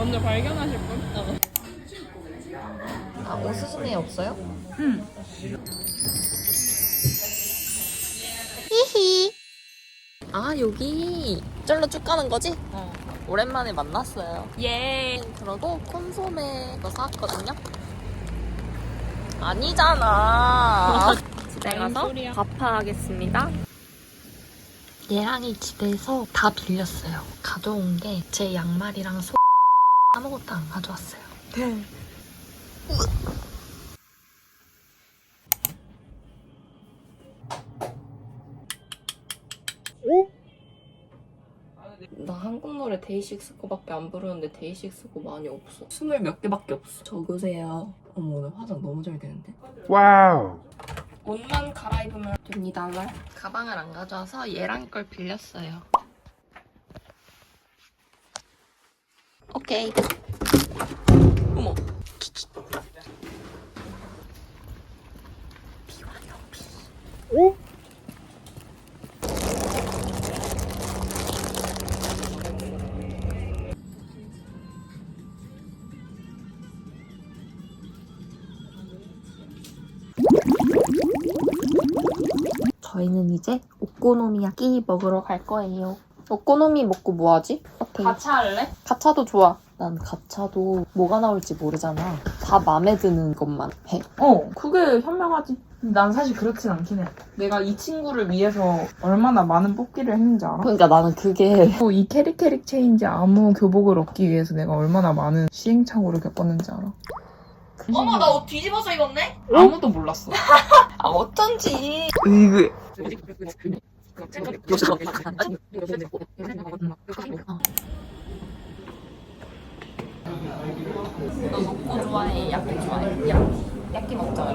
먼저 발견하실 분? 아, 오스스메 없어요? 응. 히히. 아, 여기 절로 쭉 가는 거지? 어. 오랜만에 만났어요. 예. 그러고 콘소메 이거 사왔거든요. 아니잖아. 집에 뭔 가서. 밥하겠습니다. 얘랑이 집에서 다 빌렸어요. 가져온 게 제 양말이랑 소 아무것도 안 가져왔어요. 나 한국 노래 데이식스 거밖에 안 부르는데 데이식스 거 많이 없어. 스물 몇 개밖에 없어. 적으세요. 어머 오늘 화장 너무 잘 되는데. Wow. 옷만 갈아입으면 됩니다. 가방을 안 가져와서 얘랑 걸 빌렸어요. 오케이. 어머. 비. 저희는 이제 오코노미야끼 먹으러 갈 거예요. 오코노미 먹고 뭐 하지? 오케이. 가차 할래? 가차도 좋아. 난 가차도 뭐가 나올지 모르잖아. 다 마음에 드는 것만 해. 어, 그게 현명하지. 난 사실 그렇진 않긴 해. 내가 이 친구를 위해서 얼마나 많은 뽑기를 했는지 알아? 그러니까 나는 그게 또이 캐릭 캐릭 체인지 아무 교복을 얻기 위해서 내가 얼마나 많은 시행착오를 겪었는지 알아? 어머 나 옷 뒤집어서 입었네? 아무도 몰랐어. 아 어쩐지. 으이그. 너 먹고 좋아해? 야끼 좋아해? 야 야끼 먹자.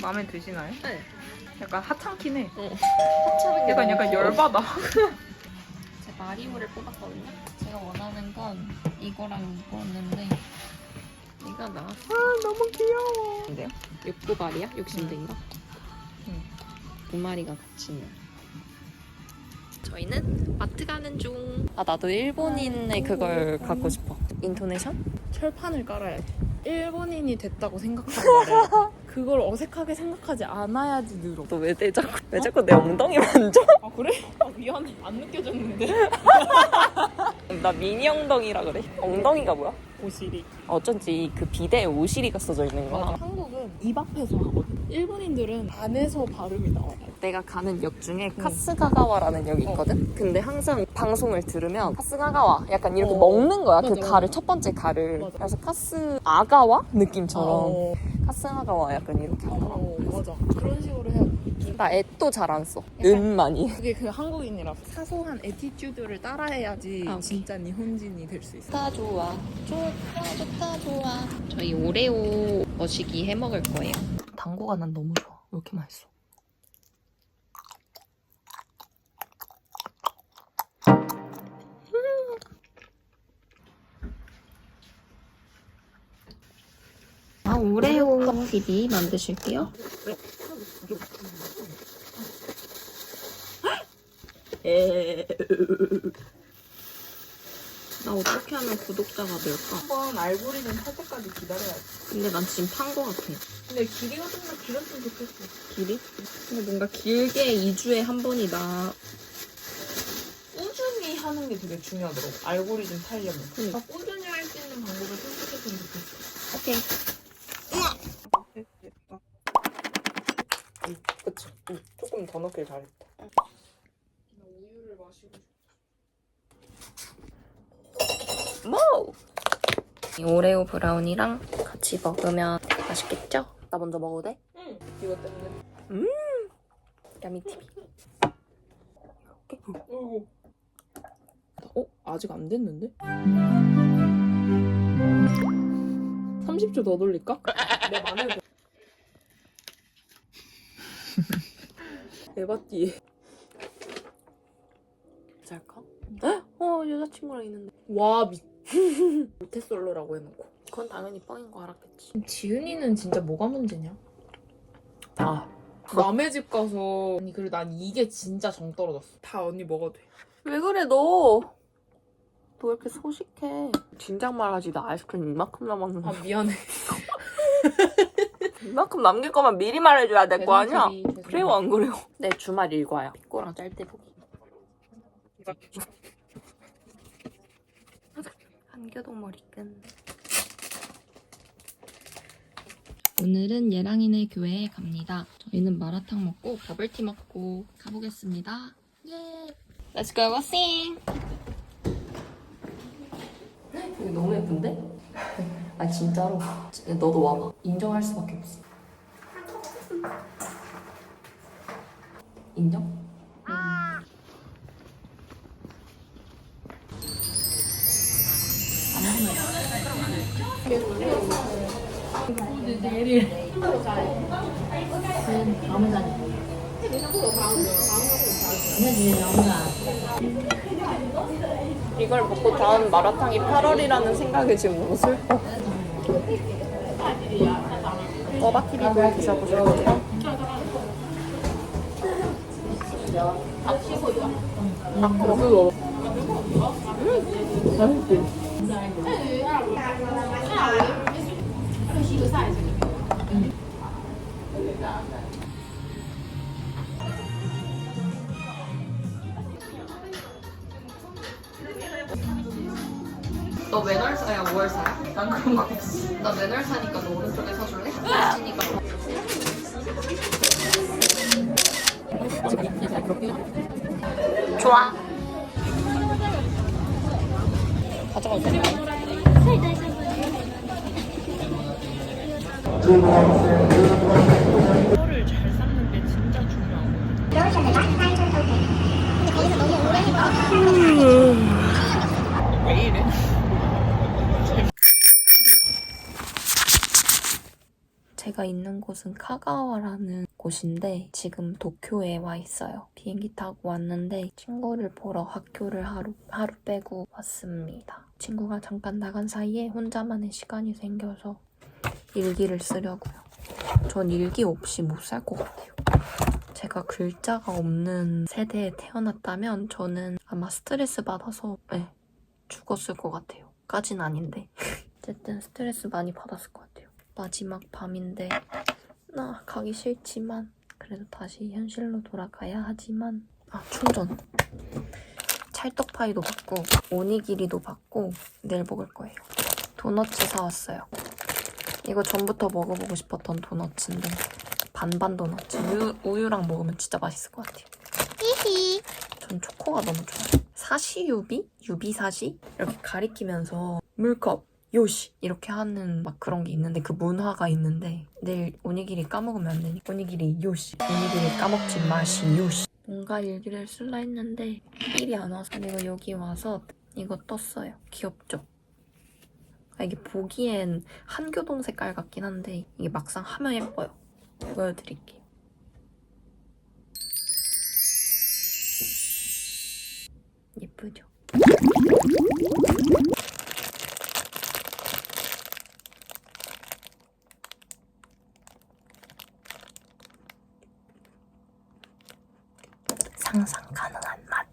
마음에 드시나요? 네. 약간 하찮긴 해. 하찮은 약간 약간 열받아. 제 마리오를 뽑았거든요. 제가 원하는 건 이거랑 이거였는데 이거 나왔어. 아 너무 귀여워. 근데요? 6구발이야? 60대인가? 응. 두 마리가 같이 있네. 저희는 마트 가는 중. 아 나도 일본인의 그걸 갖고 싶어. 인토네이션? 철판을 깔아야지. 일본인이 됐다고 생각하고 말해. 그걸 어색하게 생각하지 않아야지 늘어. 너 왜 내 자꾸 왜 자꾸 내 엉덩이 만져? 아 그래? 아 미안해. 안 느껴졌는데. 나 미니 엉덩이라 그래. 엉덩이가 뭐야? 오시리. 어쩐지 그 비대에 오시리가 써져 있는 거야. 맞아. 한국은 입 앞에서 하거든. 일본인들은 안에서 발음이 나와. 내가 가는 역 중에 카스가가와라는 역이 있거든? 근데 항상 방송을 들으면 카스가가와 약간 이렇게 어. 먹는 거야. 그 맞아, 가를, 맞아. 첫 번째 가를. 맞아. 그래서 카스 아가와? 느낌처럼. 어, 카스가가와 약간 이렇게 하더라고. 어, 맞아. 그런 식으로 해야 돼. 나 애 또 잘 안 써. 은 많이. 그게 그 한국인이라 사소한 에티튜드를 따라해야지 아, 진짜 니혼진이 될 수 있어. 좋다 좋아. 좋다 좋다 좋아. 저희 오레오 머시기 해 먹을 거예요. 당고가 난 너무 좋아. 왜 이렇게 맛있어? 오레오 CD 만드실게요. 나 어떻게 하면 구독자가 늘까? 한번 알고리즘 탈 때까지 기다려야지. 근데 난 지금 판거 같아. 근데 길이가 좀 더 길었으면 좋겠어. 길이? 근데 뭔가 길게 2주에 한 번이 나. 꾸준히 하는 게 되게 중요하더라고. 알고리즘 타려면. 응. 아, 꾸준히 할 수 있는 방법을 선택했으면 좋겠어. 오케이. 그치. 조금 더 넣길 잘했다. 우유를 마시고 뭐? 이 오레오 브라운이랑 같이 먹으면 맛있겠죠? 나 먼저 먹어도 돼? 응. 이거 때문에. 야미티비. 어이구. 어? 아직 안 됐는데? 30초 더 돌릴까? 내 마늘 에바띠 잘까? 어, 여자친구랑 있는데. 와 미... 모태솔로라고 해놓고 그건 당연히 뻥인 거 알았겠지. 지은이는 진짜 뭐가 문제냐? 아. 남의 집 가서 아니 그리고 난 이게 진짜 정 떨어졌어 다 언니 먹어도 돼왜 그래, 너? 너 왜 이렇게 소식해? 진작 말하지. 나 아이스크림 이만큼 남았는데. 아 미안해 이만큼 남길 거면 미리 말해줘야 될 거 아니야? 그래요, 안 그래요? 내 주말 일과야. 피꼬랑 짤때 보기. 한겨동 머리끈. 오늘은 예랑이네 교회에 갑니다. 저희는 마라탕 먹고 버블티 먹고 가보겠습니다. 예. Let's go sing. 여기 너무 예쁜데? 아 진짜로. 너도 와봐. 인정할 수밖에 없어. 인정? 이걸 먹고 다음 마라탕이 8월이라는 생각이 지금 너무 슬퍼. 꼬바티비도 드셔보실게요. 그거 너 맨월 사야 5월 사야? 난 그런 거 없어. 나 맨월 사니까 너 오른쪽에 서줄래? 지니까. 좋아. 가져가도 돼? 혀를 잘 쌓는 게 진짜 중요하거든. 왜 이래? 제가 있는 곳은 카가와라는 곳인데 지금 도쿄에 와 있어요. 비행기 타고 왔는데 친구를 보러 학교를 하루, 하루 빼고 왔습니다. 친구가 잠깐 나간 사이에 혼자만의 시간이 생겨서 일기를 쓰려고요. 전 일기 없이 못 살 것 같아요. 제가 글자가 없는 세대에 태어났다면 저는 아마 스트레스 받아서 네, 죽었을 것 같아요. 까진 아닌데. 어쨌든 스트레스 많이 받았을 것 같아요. 마지막 밤인데 나 가기 싫지만 그래도 다시 현실로 돌아가야 하지만. 아 충전. 찰떡파이도 받고 오니기리도 받고 내일 먹을 거예요. 도너츠 사왔어요. 이거 전부터 먹어보고 싶었던 도너츠인데 반반 도너츠 우유, 우유랑 먹으면 진짜 맛있을 것 같아요. 전 초코가 너무 좋아요. 사시 유비? 유비 사시? 이렇게 가리키면서 물컵 요시! 이렇게 하는 막 그런 게 있는데 그 문화가 있는데 내일 오니기리 까먹으면 안 되니까 오니기리 요시! 오니기리 까먹지 마시 요시! 뭔가 일기를 쓸라 했는데 일이 안 와서 그리고 여기 와서 이거 떴어요. 귀엽죠? 아, 이게 보기엔 한교동 색깔 같긴 한데 이게 막상 하면 예뻐요. 보여드릴게요. 예쁘죠? 상상 가능한 맛.